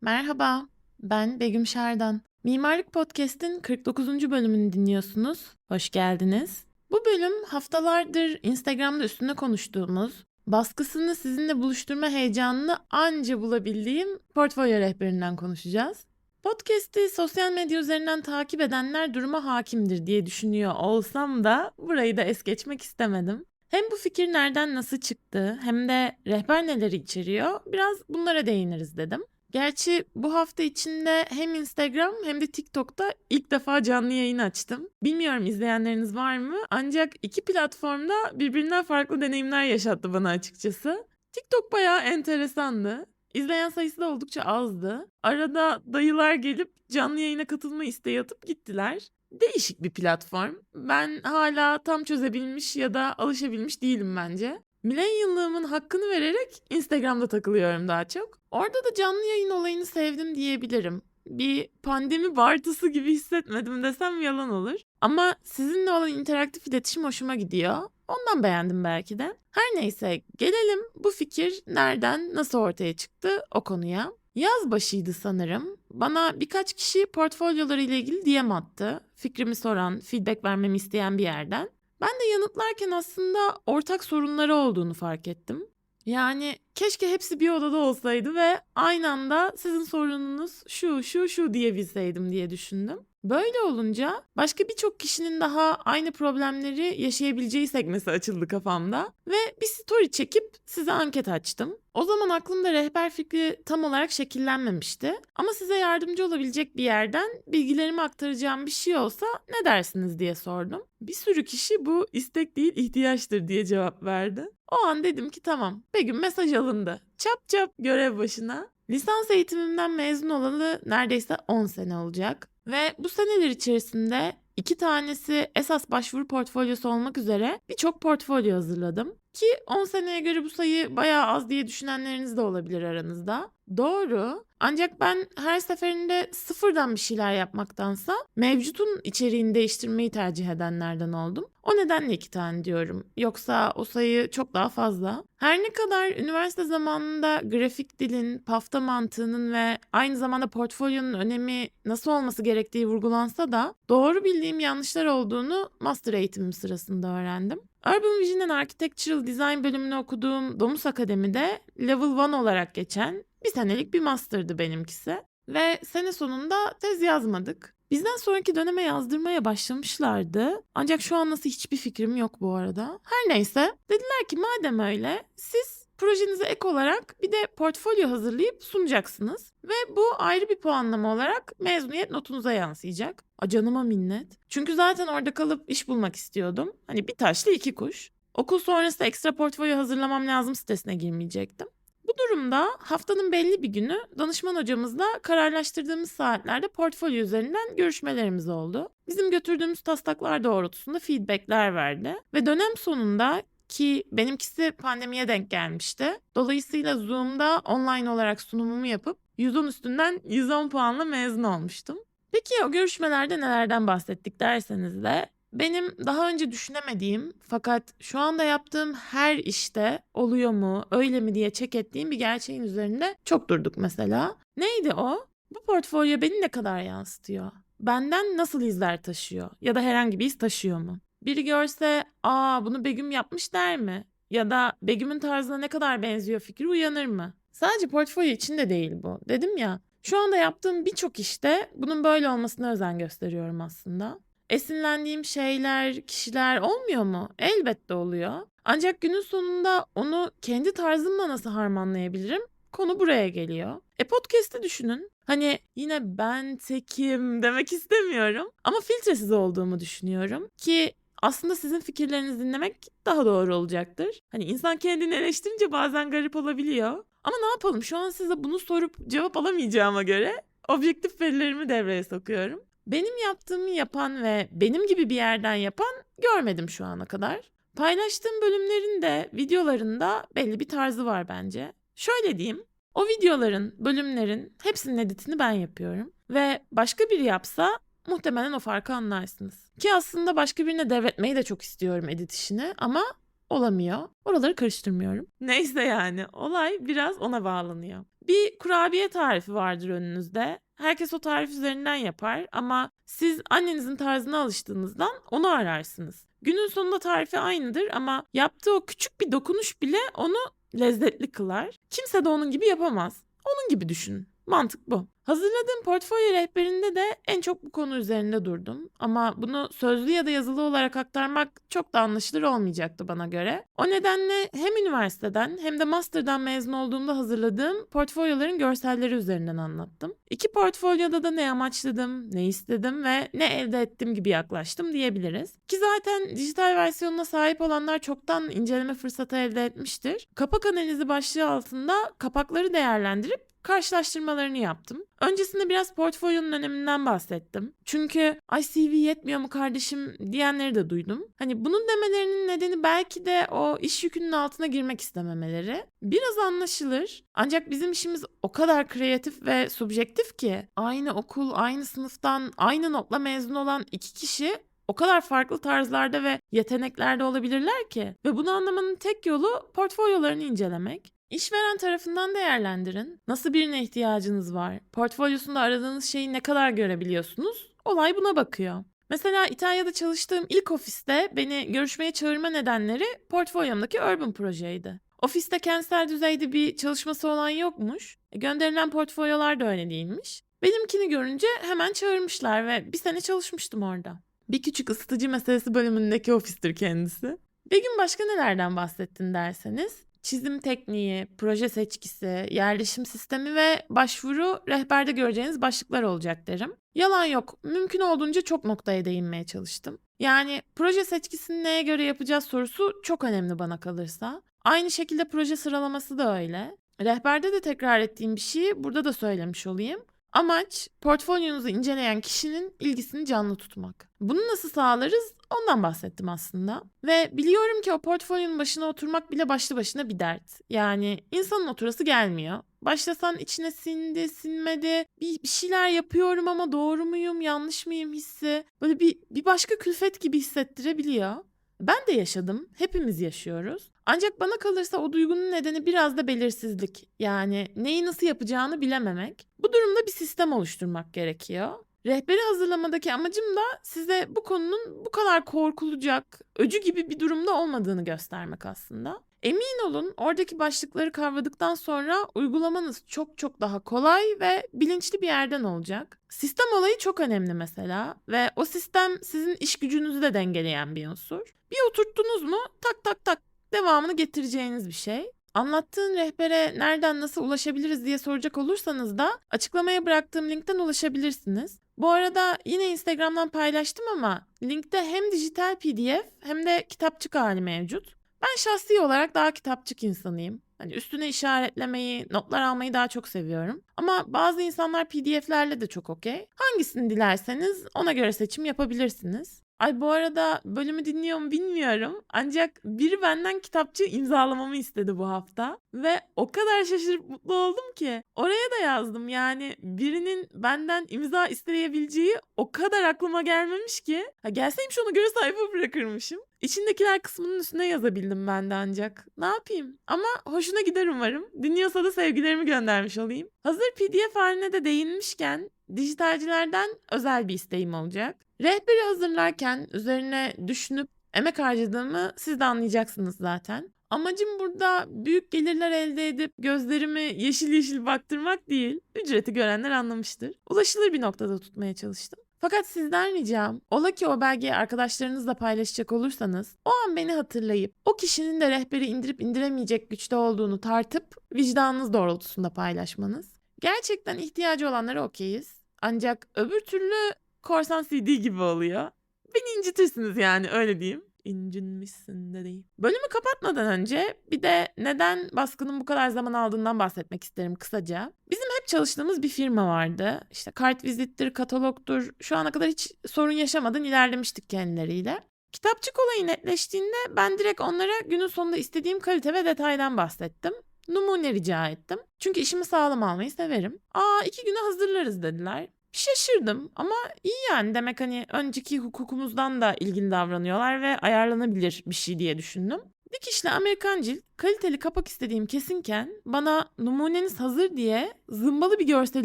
Merhaba, ben Begüm Şerdan. Mimarlık Podcast'in 49. bölümünü dinliyorsunuz. Hoş geldiniz. Bu bölüm haftalardır Instagram'da üstüne konuştuğumuz, baskısını sizinle buluşturma heyecanını anca bulabildiğim portfolyo rehberinden konuşacağız. Podcast'i sosyal medya üzerinden takip edenler duruma hakimdir diye düşünüyor olsam da burayı da es geçmek istemedim. Hem bu fikir nereden nasıl çıktı hem de rehber neleri içeriyor biraz bunlara değiniriz dedim. Gerçi bu hafta içinde hem Instagram hem de TikTok'ta ilk defa canlı yayın açtım. Bilmiyorum izleyenleriniz var mı? Ancak iki platformda birbirinden farklı deneyimler yaşattı bana açıkçası. TikTok bayağı enteresandı. İzleyen sayısı da oldukça azdı. Arada dayılar gelip canlı yayına katılma isteği atıp gittiler. Değişik bir platform. Ben hala tam çözebilmiş ya da alışabilmiş değilim bence. Millennial'lığımın hakkını vererek Instagram'da takılıyorum daha çok. Orada da canlı yayın olayını sevdim diyebilirim. Bir pandemi bartısı gibi hissetmedim desem yalan olur. Ama sizinle olan interaktif iletişim hoşuma gidiyor. Ondan beğendim belki de. Her neyse gelelim bu fikir nereden nasıl ortaya çıktı o konuya. Yaz başıydı sanırım. Bana birkaç kişi portfolyoları ile ilgili DM attı. Fikrimi soran, feedback vermemi isteyen bir yerden. Ben de yanıtlarken aslında ortak sorunları olduğunu fark ettim. Yani keşke hepsi bir odada olsaydı ve aynı anda sizin sorununuz şu şu şu diyebilseydim diye düşündüm. Böyle olunca başka birçok kişinin daha aynı problemleri yaşayabileceği sekmesi açıldı kafamda ve bir story çekip size anket açtım. O zaman aklımda rehber fikri tam olarak şekillenmemişti ama size yardımcı olabilecek bir yerden bilgilerimi aktaracağım bir şey olsa ne dersiniz diye sordum. Bir sürü kişi bu istek değil ihtiyaçtır diye cevap verdi. O an dedim ki tamam Begüm mesaj alındı. Çap çap görev başına. Lisans eğitimimden mezun olalı neredeyse 10 sene olacak. Ve bu seneler içerisinde iki tanesi esas başvuru portfolyosu olmak üzere birçok portfolyo hazırladım. Ki 10 seneye göre bu sayı bayağı az diye düşünenleriniz de olabilir aranızda. Doğru. Ancak ben her seferinde sıfırdan bir şeyler yapmaktansa mevcutun içeriğini değiştirmeyi tercih edenlerden oldum. O nedenle iki tane diyorum. Yoksa o sayı çok daha fazla. Her ne kadar üniversite zamanında grafik dilin, pafta mantığının ve aynı zamanda portfolyonun önemi nasıl olması gerektiği vurgulansa da doğru bildiğim yanlışlar olduğunu master eğitimim sırasında öğrendim. Urban Vision and Architectural Design bölümünü okuduğum Domus Akademi'de Level 1 olarak geçen bir senelik bir master'dı benimkisi. Ve sene sonunda tez yazmadık. Bizden sonraki döneme yazdırmaya başlamışlardı. Ancak şu an nasıl hiçbir fikrim yok bu arada. Her neyse dediler ki madem öyle siz projenize ek olarak bir de portfolyo hazırlayıp sunacaksınız. Ve bu ayrı bir puanlama olarak mezuniyet notunuza yansıyacak. A canıma minnet. Çünkü zaten orada kalıp iş bulmak istiyordum. Hani bir taşla iki kuş. Okul sonrası ekstra portfolyo hazırlamam lazım sitesine girmeyecektim. Bu durumda haftanın belli bir günü danışman hocamızla kararlaştırdığımız saatlerde portfolyo üzerinden görüşmelerimiz oldu. Bizim götürdüğümüz taslaklar doğrultusunda feedbackler verdi ve dönem sonunda ki benimkisi pandemiye denk gelmişti. Dolayısıyla Zoom'da online olarak sunumumu yapıp 110 üstünden 110 puanla mezun olmuştum. Peki o görüşmelerde nelerden bahsettik derseniz de benim daha önce düşünemediğim fakat şu anda yaptığım her işte oluyor mu, öyle mi diye check ettiğim bir gerçeğin üzerinde çok durduk mesela. Neydi o? Bu portfolyo beni ne kadar yansıtıyor? Benden nasıl izler taşıyor? Ya da herhangi bir iz taşıyor mu? Biri görse, aa bunu Begüm yapmış der mi? Ya da Begüm'ün tarzına ne kadar benziyor fikri uyanır mı? Sadece portfolyo için de değil bu. Dedim ya, şu anda yaptığım birçok işte bunun böyle olmasına özen gösteriyorum aslında. Esinlendiğim şeyler, kişiler olmuyor mu? Elbette oluyor. Ancak günün sonunda onu kendi tarzımla nasıl harmanlayabilirim? Konu buraya geliyor. E podcast'i düşünün. Hani yine ben tekim demek istemiyorum. Ama filtresiz olduğumu düşünüyorum. Ki aslında sizin fikirlerinizi dinlemek daha doğru olacaktır. Hani insan kendini eleştirince bazen garip olabiliyor. Ama ne yapalım şu an size bunu sorup cevap alamayacağıma göre objektif verilerimi devreye sokuyorum. Benim yaptığımı yapan ve benim gibi bir yerden yapan görmedim şu ana kadar. Paylaştığım bölümlerin de videolarında belli bir tarzı var bence. Şöyle diyeyim, o videoların, bölümlerin hepsinin editini ben yapıyorum. Ve başka biri yapsa muhtemelen o farkı anlarsınız. Ki aslında başka birine devretmeyi de çok istiyorum edit işini ama olamıyor. Oraları karıştırmıyorum. Neyse yani olay biraz ona bağlanıyor. Bir kurabiye tarifi vardır önünüzde. Herkes o tarif üzerinden yapar ama siz annenizin tarzına alıştığınızdan onu ararsınız. Günün sonunda tarifi aynıdır ama yaptığı o küçük bir dokunuş bile onu lezzetli kılar. Kimse de onun gibi yapamaz. Onun gibi düşünün. Mantık bu. Hazırladığım portfolyo rehberinde de en çok bu konu üzerinde durdum. Ama bunu sözlü ya da yazılı olarak aktarmak çok da anlaşılır olmayacaktı bana göre. O nedenle hem üniversiteden hem de master'dan mezun olduğumda hazırladığım portfolyoların görselleri üzerinden anlattım. İki portfolyoda da ne amaçladım, ne istedim ve ne elde ettim gibi yaklaştım diyebiliriz. Ki zaten dijital versiyonuna sahip olanlar çoktan inceleme fırsatı elde etmiştir. Kapak analizi başlığı altında kapakları değerlendirip karşılaştırmalarını yaptım. Öncesinde biraz portfolyonun öneminden bahsettim. Çünkü ay CV yetmiyor mu kardeşim diyenleri de duydum. Hani bunun demelerinin nedeni belki de o iş yükünün altına girmek istememeleri. Biraz anlaşılır. Ancak bizim işimiz o kadar kreatif ve subjektif ki aynı okul, aynı sınıftan, aynı notla mezun olan iki kişi o kadar farklı tarzlarda ve yeteneklerde olabilirler ki ve bunu anlamanın tek yolu portfolyolarını incelemek. İşveren tarafından değerlendirin. Nasıl birine ihtiyacınız var? Portfolyosunda aradığınız şeyi ne kadar görebiliyorsunuz? Olay buna bakıyor. Mesela İtalya'da çalıştığım ilk ofiste beni görüşmeye çağırma nedenleri portfolyomdaki Urban projeydi. Ofiste kentsel düzeyde bir çalışması olan yokmuş. E, gönderilen portfolyolar da öyle değilmiş. Benimkini görünce hemen çağırmışlar ve bir sene çalışmıştım orada. Bir küçük ısıtıcı meselesi bölümündeki ofistir kendisi. Bir gün başka nelerden bahsettin derseniz, çizim tekniği, proje seçkisi, yerleşim sistemi ve başvuru rehberde göreceğiniz başlıklar olacak derim. Yalan yok, mümkün olduğunca çok noktaya değinmeye çalıştım. Yani proje seçkisini neye göre yapacağız sorusu çok önemli bana kalırsa. Aynı şekilde proje sıralaması da öyle. Rehberde de tekrar ettiğim bir şeyi burada da söylemiş olayım. Amaç portfolyonuzu inceleyen kişinin ilgisini canlı tutmak. Bunu nasıl sağlarız? Ondan bahsettim aslında. Ve biliyorum ki o portfolyonun başına oturmak bile başlı başına bir dert. Yani insanın oturası gelmiyor. Başlasan içine sindi, sinmedi. Bir, bir şeyler yapıyorum ama doğru muyum, yanlış mıyım hissi. Böyle bir, bir başka külfet gibi hissettirebiliyor. Ben de yaşadım. Hepimiz yaşıyoruz. Ancak bana kalırsa o duygunun nedeni biraz da belirsizlik. Yani neyi nasıl yapacağını bilememek. Bu durumda bir sistem oluşturmak gerekiyor. Rehberi hazırlamadaki amacım da size bu konunun bu kadar korkulacak, öcü gibi bir durumda olmadığını göstermek aslında. Emin olun oradaki başlıkları kavradıktan sonra uygulamanız çok çok daha kolay ve bilinçli bir yerden olacak. Sistem olayı çok önemli mesela ve o sistem sizin iş gücünüzü de dengeleyen bir unsur. Bir oturttunuz mu tak tak tak devamını getireceğiniz bir şey. Anlattığın rehbere nereden nasıl ulaşabiliriz diye soracak olursanız da açıklamaya bıraktığım linkten ulaşabilirsiniz. Bu arada yine Instagram'dan paylaştım ama linkte hem dijital PDF hem de kitapçık hali mevcut. Ben şahsi olarak daha kitapçık insanıyım. Hani üstüne işaretlemeyi, notlar almayı daha çok seviyorum. Ama bazı insanlar PDF'lerle de çok okey. Hangisini dilerseniz ona göre seçim yapabilirsiniz. Ay bu arada bölümü dinliyor mu bilmiyorum. Ancak biri benden kitapçı imzalamamı istedi bu hafta. Ve o kadar şaşırıp mutlu oldum ki. Oraya da yazdım yani birinin benden imza isteyebileceği o kadar aklıma gelmemiş ki. Ha gelseymiş ona göre sayfa bırakırmışım. İçindekiler kısmının üstüne yazabildim ben de ancak. Ne yapayım? Ama hoşuna gider umarım. Dinliyorsa da sevgilerimi göndermiş olayım. Hazır PDF haline de değinmişken dijitalcilerden özel bir isteğim olacak. Rehberi hazırlarken üzerine düşünüp emek harcadığımı siz de anlayacaksınız zaten. Amacım burada büyük gelirler elde edip gözlerimi yeşil yeşil baktırmak değil. Ücreti görenler anlamıştır. Ulaşılır bir noktada tutmaya çalıştım. Fakat sizden ricam ola ki o belgeyi arkadaşlarınızla paylaşacak olursanız o an beni hatırlayıp o kişinin de rehberi indirip indiremeyecek güçte olduğunu tartıp vicdanınız doğrultusunda paylaşmanız. Gerçekten ihtiyacı olanlara okeyiz. Ancak öbür türlü korsan CD gibi oluyor. Beni incitirsiniz yani öyle diyeyim. İncinmişsin de değil. Bölümü kapatmadan önce bir de neden baskının bu kadar zaman aldığından bahsetmek isterim kısaca. Bizim hep çalıştığımız bir firma vardı. İşte kart vizittir, katalogdur. Şu ana kadar hiç sorun yaşamadan ilerlemiştik kendileriyle. Kitapçık olayı netleştiğinde ben direkt onlara günün sonunda istediğim kalite ve detaydan bahsettim. Numune rica ettim. Çünkü işimi sağlam almayı severim. Aa iki güne hazırlarız dediler. Şaşırdım ama iyi yani demek hani önceki hukukumuzdan da ilgili davranıyorlar ve ayarlanabilir bir şey diye düşündüm. Dikişli Amerikan cilt kaliteli kapak istediğim kesinken bana numuneniz hazır diye zımbalı bir görsel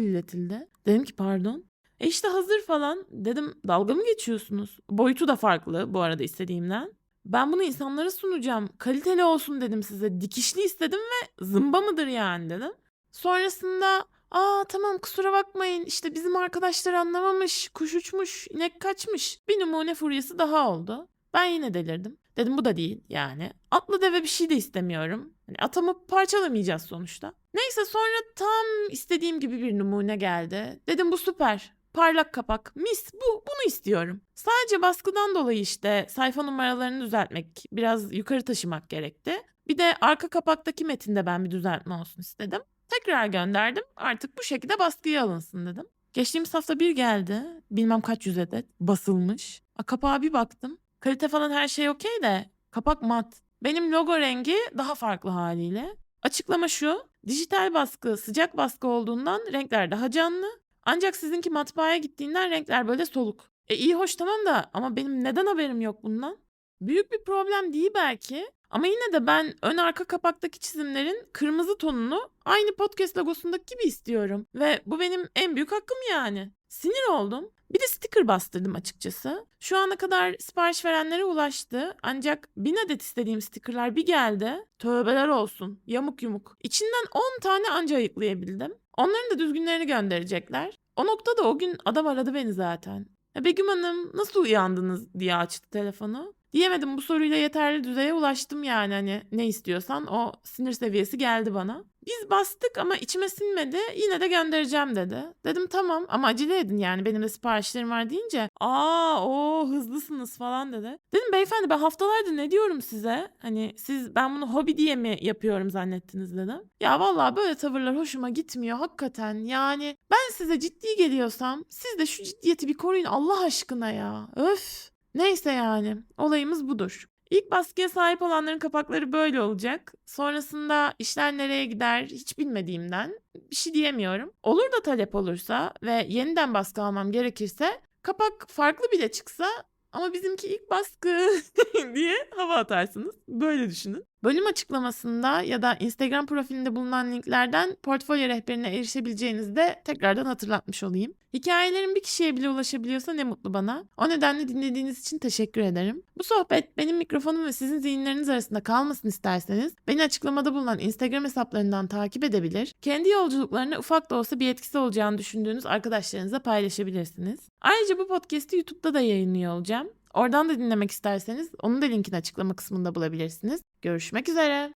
iletildi. Dedim ki pardon. E işte hazır falan. Dedim dalga mı geçiyorsunuz? Boyutu da farklı bu arada istediğimden. Ben bunu insanlara sunacağım. Kaliteli olsun dedim size. Dikişli istedim ve zımba mıdır yani dedim. Sonrasında aa tamam kusura bakmayın işte bizim arkadaşlar anlamamış. Kuş uçmuş, inek kaçmış. Bir numune furyası daha oldu. Ben yine delirdim. Dedim bu da değil yani. Atlı deve bir şey de istemiyorum. Hani atamı parçalamayacağız sonuçta. Neyse sonra tam istediğim gibi bir numune geldi. Dedim bu süper. Parlak kapak. Mis bu. Bunu istiyorum. Sadece baskıdan dolayı işte sayfa numaralarını düzeltmek, biraz yukarı taşımak gerekti. Bir de arka kapaktaki metinde ben bir düzeltme olsun istedim. Tekrar gönderdim. Artık bu şekilde baskıya alınsın dedim. Geçtiğimiz hafta bir geldi. Bilmem kaç yüz adet. Basılmış. A, kapağa bir baktım. Kalite falan her şey okey de kapak mat. Benim logo rengi daha farklı haliyle. Açıklama şu. Dijital baskı sıcak baskı olduğundan renkler daha canlı. Ancak sizinki matbaaya gittiğinden renkler böyle soluk. E iyi hoş tamam da ama benim neden haberim yok bundan? Büyük bir problem değil belki. Ama yine de ben ön arka kapaktaki çizimlerin kırmızı tonunu aynı podcast logosundaki gibi istiyorum. Ve bu benim en büyük hakkım yani. Sinir oldum. Bir de sticker bastırdım açıkçası. Şu ana kadar sipariş verenlere ulaştı. Ancak bin adet istediğim stickerlar bir geldi. Tövbeler olsun. Yamuk yumuk. İçinden 10 tane anca ayıklayabildim. Onların da düzgünlerini gönderecekler. O noktada o gün adam aradı beni zaten. "Ya Begüm Hanım nasıl uyandınız diye açtı telefonu. Diyemedim bu soruyla yeterli düzeye ulaştım yani hani ne istiyorsan o sinir seviyesi geldi bana. Biz bastık ama içime sinmedi yine de göndereceğim dedi. Dedim tamam ama acele edin yani benim de siparişlerim var deyince aa o hızlısınız falan dedi. Dedim beyefendi ben haftalardır ne diyorum size hani siz ben bunu hobi diye mi yapıyorum zannettiniz dedim. Ya vallahi böyle tavırlar hoşuma gitmiyor hakikaten yani ben size ciddi geliyorsam siz de şu ciddiyeti bir koruyun Allah aşkına ya öf. Neyse yani olayımız budur. İlk baskıya sahip olanların kapakları böyle olacak. Sonrasında işler nereye gider hiç bilmediğimden bir şey diyemiyorum. Olur da talep olursa ve yeniden baskı almam gerekirse kapak farklı bile çıksa ama bizimki ilk baskı diye hava atarsınız. Böyle düşünün. Bölüm açıklamasında ya da Instagram profilinde bulunan linklerden portfolyo rehberine erişebileceğinizi de tekrardan hatırlatmış olayım. Hikayelerim bir kişiye bile ulaşabiliyorsa ne mutlu bana. O nedenle dinlediğiniz için teşekkür ederim. Bu sohbet benim mikrofonum ve sizin zihinleriniz arasında kalmasın isterseniz beni açıklamada bulunan Instagram hesaplarından takip edebilir. Kendi yolculuklarına ufak da olsa bir etkisi olacağını düşündüğünüz arkadaşlarınızla paylaşabilirsiniz. Ayrıca bu podcast'i YouTube'da da yayınlıyor olacağım. Oradan da dinlemek isterseniz onun da linkini açıklama kısmında bulabilirsiniz. Görüşmek üzere.